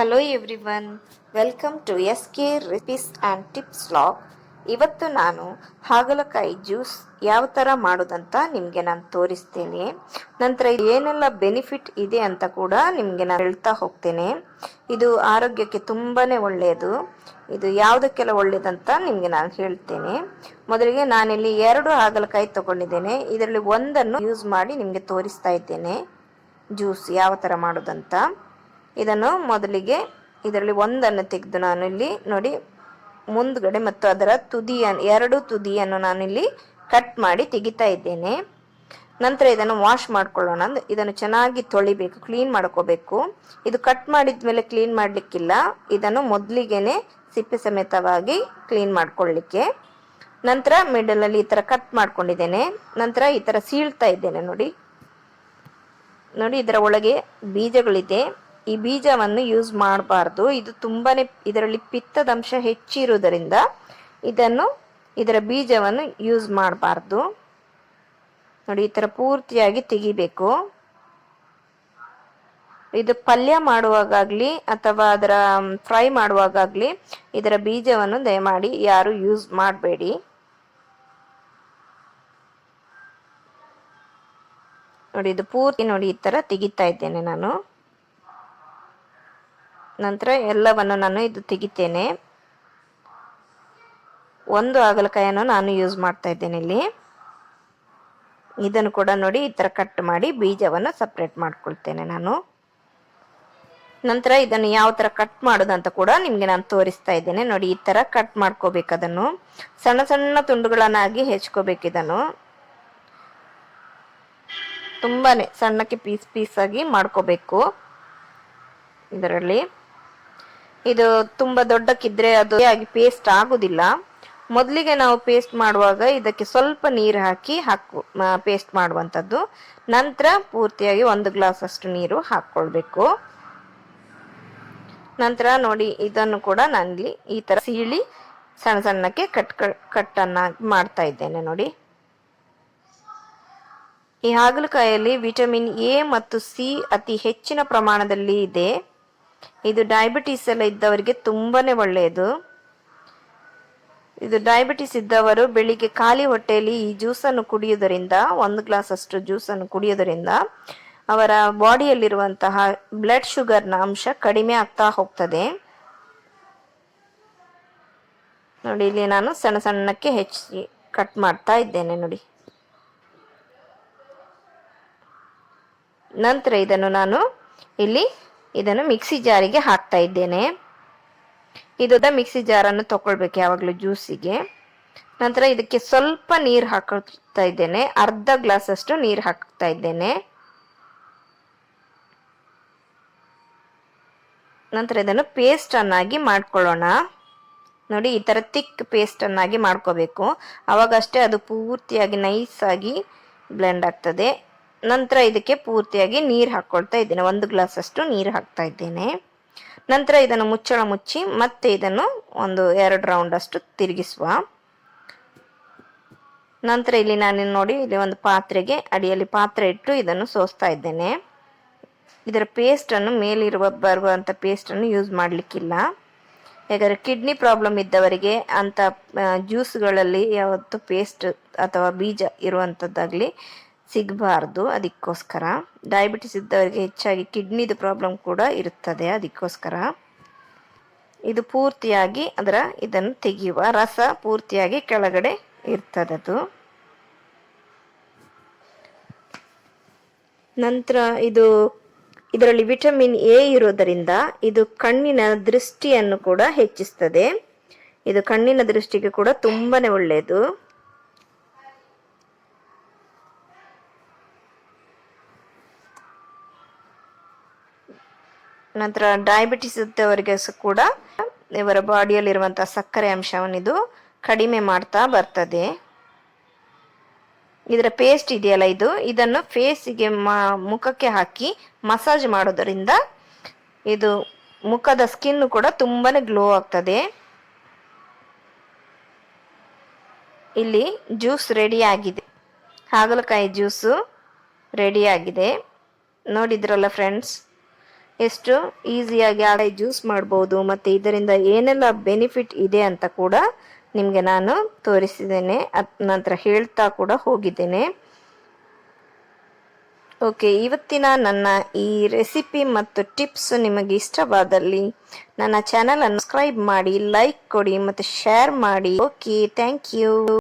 Hello everyone welcome to S K recipes and tips log ಇವತ್ತು ನಾನು ಹಾಗಲಕಾಯಿ juice ಯಾವ ಥರ ಮಾಡೋದಂತ ನಿಮಗೆ ನಾನು ತೋರಿಸ್ತೀನಿ. ನಂತರ ಏನೆಲ್ಲ ಬೆನಿಫಿಟ್ ಇದೆ ಅಂತ ಕೂಡ ನಿಮಗೆ ನಾನು ಹೇಳ್ತಾ ಹೋಗ್ತೇನೆ. ಇದು ಆರೋಗ್ಯಕ್ಕೆ ತುಂಬಾ ಒಳ್ಳೆಯದು ಇದು ಯಾವುದಕ್ಕೆಲ್ಲ ಒಳ್ಳೆಯದಂತ ನಿಮಗೆ ನಾನು ಹೇಳ್ತೇನೆ. ಮೊದಲಿಗೆ ನಾನಿಲ್ಲಿ ಎರಡು ಹಾಗಲಕಾಯಿ ತಗೊಂಡಿದ್ದೇನೆ. ಇದರಲ್ಲಿ ಒಂದನ್ನು ಯೂಸ್ ಮಾಡಿ ನಿಮಗೆ ತೋರಿಸ್ತಾ ಇದ್ದೇನೆ. ಜ್ಯೂಸ್ ಯಾವ ಥರ ಮಾಡೋದಂತ. ಇದನ್ನು ಮೊದಲಿಗೆ ಇದರಲ್ಲಿ ಒಂದನ್ನು ತೆಗೆದು ನಾನು ಇಲ್ಲಿ ನೋಡಿ ಮುಂದ್ಗಡೆ ಮತ್ತು ಅದರ ತುದಿಯನ್ನು ಎರಡು ತುದಿಯನ್ನು ನಾನಿಲ್ಲಿ ಕಟ್ ಮಾಡಿ ತೆಗಿತಾ ಇದ್ದೇನೆ. ನಂತರ ಇದನ್ನು ವಾಶ್ ಮಾಡ್ಕೊಳ್ಳೋಣ. ಇದನ್ನು ಚೆನ್ನಾಗಿ ತೊಳಿಬೇಕು ಕ್ಲೀನ್ ಮಾಡ್ಕೋಬೇಕು. ಇದು ಕಟ್ ಮಾಡಿದ ಮೇಲೆ ಕ್ಲೀನ್ ಮಾಡಲಿಕ್ಕಿಲ್ಲ. ಇದನ್ನು ಮೊದಲಿಗೆನೆ ಸಿಪ್ಪೆ ಸಮೇತವಾಗಿ ಕ್ಲೀನ್ ಮಾಡ್ಕೊಳ್ಳಿಕ್ಕೆ. ನಂತರ ಮಿಡಲಲ್ಲಿ ಈ ಥರ ಕಟ್ ಮಾಡ್ಕೊಂಡಿದ್ದೇನೆ. ನಂತರ ಈ ಥರ ಸೀಳ್ತಾ ಇದ್ದೇನೆ ನೋಡಿ. ನೋಡಿ, ಇದರ ಒಳಗೆ ಬೀಜಗಳಿದೆ. ಈ ಬೀಜವನ್ನು ಯೂಸ್ ಮಾಡಬಾರ್ದು. ಇದು ತುಂಬಾ ಇದರಲ್ಲಿ ಪಿತ್ತದಂಶ ಹೆಚ್ಚಿರುವುದರಿಂದ ಇದನ್ನು, ಇದರ ಬೀಜವನ್ನು ಯೂಸ್ ಮಾಡಬಾರ್ದು. ನೋಡಿ, ಈ ಥರ ಪೂರ್ತಿಯಾಗಿ ತೆಗಿಬೇಕು. ಇದು ಪಲ್ಯ ಮಾಡುವಾಗಲಿ ಅಥವಾ ಅದರ ಫ್ರೈ ಮಾಡುವಾಗಲಿ ಇದರ ಬೀಜವನ್ನು ದಯಮಾಡಿ ಯಾರು ಯೂಸ್ ಮಾಡಬೇಡಿ. ನೋಡಿ, ಇದು ಪೂರ್ತಿ ನೋಡಿ, ಈ ಥರ ತೆಗಿತಾ ಇದ್ದೇನೆ ನಾನು. ನಂತರ ಎಲ್ಲವನ್ನು ನಾನು ಇದು ತೆಗಿತೇನೆ. ಒಂದು ಹಾಗಲಕಾಯನ್ನು ನಾನು ಯೂಸ್ ಮಾಡ್ತಾ ಇದ್ದೇನೆ ಇಲ್ಲಿ. ಇದನ್ನು ಕೂಡ ನೋಡಿ ಈ ಥರ ಕಟ್ ಮಾಡಿ ಬೀಜವನ್ನು ಸಪ್ರೇಟ್ ಮಾಡ್ಕೊಳ್ತೇನೆ ನಾನು. ನಂತರ ಇದನ್ನು ಯಾವ ಥರ ಕಟ್ ಮಾಡೋದಂತ ಕೂಡ ನಿಮಗೆ ನಾನು ತೋರಿಸ್ತಾ ಇದ್ದೇನೆ. ನೋಡಿ ಈ ಥರ ಕಟ್ ಮಾಡ್ಕೋಬೇಕು ಅದನ್ನು. ಸಣ್ಣ ಸಣ್ಣ ತುಂಡುಗಳನ್ನಾಗಿ ಹೆಚ್ಕೋಬೇಕು ಇದನ್ನು. ತುಂಬಾ ಸಣ್ಣಕ್ಕೆ ಪೀಸ್ ಪೀಸಾಗಿ ಮಾಡ್ಕೋಬೇಕು. ಇದರಲ್ಲಿ. ಇದು ತುಂಬಾ ದೊಡ್ಡಕ್ಕಿದ್ರೆ ಅದು ಆಗಿ ಪೇಸ್ಟ್ ಆಗುದಿಲ್ಲ. ಮೊದಲಿಗೆ ನಾವು ಪೇಸ್ಟ್ ಮಾಡುವಾಗ ಇದಕ್ಕೆ ಸ್ವಲ್ಪ ನೀರು ಹಾಕಿ ಹಾಕು ಪೇಸ್ಟ್ ಮಾಡುವಂಥದ್ದು. ನಂತರ ಪೂರ್ತಿಯಾಗಿ ಒಂದು ಗ್ಲಾಸ್ ಅಷ್ಟು ನೀರು ಹಾಕ್ಕೊಳ್ಬೇಕು. ನಂತರ ನೋಡಿ, ಇದನ್ನು ಕೂಡ ನಾನಿಲ್ಲಿ ಈ ತರ ಸೀಳಿ ಸಣ್ಣ ಸಣ್ಣಕ್ಕೆ ಕಟ್, ಕಟ್ಟನ್ನು ಮಾಡ್ತಾ ಇದ್ದೇನೆ ನೋಡಿ. ಈ ಹಾಗಲಕಾಯಲ್ಲಿ ವಿಟಮಿನ್ ಎ ಮತ್ತು ಸಿ ಅತಿ ಹೆಚ್ಚಿನ ಪ್ರಮಾಣದಲ್ಲಿ ಇದೆ. ಇದು ಡಯಾಬಿಟಿಸ್ ಎಲ್ಲ ಇದ್ದವರಿಗೆ ತುಂಬಾ ಒಳ್ಳೆಯದು ಇದು ಡಯಾಬಿಟಿಸ್ ಇದ್ದವರು ಬೆಳಿಗ್ಗೆ ಖಾಲಿ ಹೊಟ್ಟೆಯಲ್ಲಿ ಈ ಜ್ಯೂಸನ್ನು ಕುಡಿಯೋದರಿಂದ ಒಂದು ಗ್ಲಾಸ್ ಅಷ್ಟು ಜ್ಯೂಸನ್ನು ಕುಡಿಯೋದರಿಂದ ಅವರ ಬಾಡಿಯಲ್ಲಿರುವಂತಹ ಬ್ಲಡ್ ಶುಗರ್ನ ಅಂಶ ಕಡಿಮೆ ಆಗ್ತಾ ಹೋಗ್ತದೆ. ನೋಡಿ, ಇಲ್ಲಿ ನಾನು ಸಣ್ಣ ಸಣ್ಣಕ್ಕೆ ಹೆಚ್ಚಿ ಕಟ್ ಮಾಡ್ತಾ ಇದ್ದೇನೆ, ನೋಡಿ. ನಂತರ ಇದನ್ನು ನಾನು ಇಲ್ಲಿ ಇದನ್ನು ಮಿಕ್ಸಿ ಜಾರಿಗೆ ಹಾಕ್ತಾ ಇದ್ದೇನೆ. ಇದುದ ಮಿಕ್ಸಿ ಜಾರನ್ನು ತಗೊಳ್ಬೇಕು ಯಾವಾಗಲೂ ಜ್ಯೂಸಿಗೆ. ನಂತರ ಇದಕ್ಕೆ ಸ್ವಲ್ಪ ನೀರು ಹಾಕ್ತಾ ಇದ್ದೇನೆ. ಅರ್ಧ ಗ್ಲಾಸ್ ಅಷ್ಟು ನೀರು ಹಾಕ್ತಾ ಇದ್ದೇನೆ. ನಂತರ ಇದನ್ನು ಪೇಸ್ಟ್ ಅನ್ನಾಗಿ ಮಾಡ್ಕೊಳ್ಳೋಣ. ನೋಡಿ, ಈ ಥರ ತಿಕ್ ಪೇಸ್ಟ್ ಅನ್ನಾಗಿ ಮಾಡ್ಕೋಬೇಕು. ಅವಾಗಷ್ಟೇ ಅದು ಪೂರ್ತಿಯಾಗಿ ನೈಸಾಗಿ ಬ್ಲೆಂಡ್ ಆಗ್ತದೆ. ನಂತರ ಇದಕ್ಕೆ ಪೂರ್ತಿಯಾಗಿ ನೀರು ಹಾಕ್ಕೊಳ್ತಾ ಇದ್ದೇನೆ. ಒಂದು ಗ್ಲಾಸ್ ಅಷ್ಟು ನೀರು ಹಾಕ್ತಾ ಇದ್ದೇನೆ. ನಂತರ ಇದನ್ನು ಮುಚ್ಚಳ ಮುಚ್ಚಿ ಮತ್ತೆ ಇದನ್ನು ಒಂದು ಎರಡು ರೌಂಡ್ ಅಷ್ಟು ತಿರುಗಿಸುವ. ನಂತರ ಇಲ್ಲಿ ನಾನು ನೋಡಿ, ಇಲ್ಲಿ ಒಂದು ಪಾತ್ರೆಗೆ ಅಡಿಯಲ್ಲಿ ಪಾತ್ರೆ ಇಟ್ಟು ಇದನ್ನು ಸೋಸ್ತಾ ಇದ್ದೇನೆ. ಇದರ ಪೇಸ್ಟನ್ನು ಮೇಲಿರುವ ಬರುವಂಥ ಪೇಸ್ಟನ್ನು ಯೂಸ್ ಮಾಡಲಿಕ್ಕಿಲ್ಲ. ಯಾಕಂದರೆ ಕಿಡ್ನಿ ಪ್ರಾಬ್ಲಮ್ ಇದ್ದವರಿಗೆ ಅಂಥ ಜ್ಯೂಸ್ಗಳಲ್ಲಿ ಯಾವತ್ತು ಪೇಸ್ಟ್ ಅಥವಾ ಬೀಜ ಇರುವಂಥದ್ದಾಗಲಿ ಸಿಗಬಾರ್ದು ಅದಕ್ಕೋಸ್ಕರ. ಡಯಾಬಿಟಿಸ್ ಇದ್ದವರಿಗೆ ಹೆಚ್ಚಾಗಿ ಕಿಡ್ನಿದು ಪ್ರಾಬ್ಲಮ್ ಕೂಡ ಇರುತ್ತದೆ ಅದಕ್ಕೋಸ್ಕರ. ಇದು ಪೂರ್ತಿಯಾಗಿ ಅದರ ಇದನ್ನು ತೆಗೆಯುವ ರಸ ಪೂರ್ತಿಯಾಗಿ ಕೆಳಗಡೆ ಇರ್ತದದು. ನಂತರ ಇದು ಇದರಲ್ಲಿ ವಿಟಮಿನ್ ಎ ಇರೋದರಿಂದ ಇದು ಕಣ್ಣಿನ ದೃಷ್ಟಿಯನ್ನು ಕೂಡ ಹೆಚ್ಚಿಸ್ತದೆ. ಇದು ಕಣ್ಣಿನ ದೃಷ್ಟಿಗೆ ಕೂಡ ತುಂಬಾನೇ ಒಳ್ಳೆಯದು ನಂತರ ಡಯಾಬಿಟಿಸ್ ಇದ್ದವರಿಗೆ ಕೂಡ ಇವರ ಬಾಡಿಯಲ್ಲಿರುವಂಥ ಸಕ್ಕರೆ ಅಂಶವನ್ನು ಇದು ಕಡಿಮೆ ಮಾಡ್ತಾ ಬರ್ತದೆ. ಇದರ ಪೇಸ್ಟ್ ಇದೆಯಲ್ಲ ಇದು? ಇದನ್ನು ಫೇಸಿಗೆ ಮುಖಕ್ಕೆ ಹಾಕಿ ಮಸಾಜ್ ಮಾಡೋದರಿಂದ ಇದು ಮುಖದ ಸ್ಕಿನ್ ಕೂಡ ತುಂಬಾನೇ ಗ್ಲೋ ಆಗ್ತದೆ. ಇಲ್ಲಿ ಜ್ಯೂಸ್ ರೆಡಿ ಆಗಿದೆ. ಹಾಗಲಕಾಯಿ ಜ್ಯೂಸು ರೆಡಿ ಆಗಿದೆ. ನೋಡಿದ್ರಲ್ಲ ಫ್ರೆಂಡ್ಸ್ ಎಷ್ಟು ಈಸಿಯಾಗಿ ಆಗ ಜ್ಯೂಸ್ ಮಾಡ್ಬೋದು ಮತ್ತು ಇದರಿಂದ ಏನೆಲ್ಲ ಬೆನಿಫಿಟ್ ಇದೆ ಅಂತ ಕೂಡ ನಿಮಗೆ ನಾನು ತೋರಿಸಿದ್ದೇನೆ. ಅದ ನಂತರ ಹೇಳ್ತಾ ಕೂಡ ಹೋಗಿದ್ದೇನೆ. ಓಕೆ, ಇವತ್ತಿನ ನನ್ನ ಈ ರೆಸಿಪಿ ಮತ್ತು ಟಿಪ್ಸ್ ನಿಮಗೆ ಇಷ್ಟವಾದಲ್ಲಿ ನನ್ನ ಚಾನಲ್ ಸಬ್ಸ್ಕ್ರೈಬ್ ಮಾಡಿ, ಲೈಕ್ ಕೊಡಿ ಮತ್ತು ಶೇರ್ ಮಾಡಿ. Okay, thank you.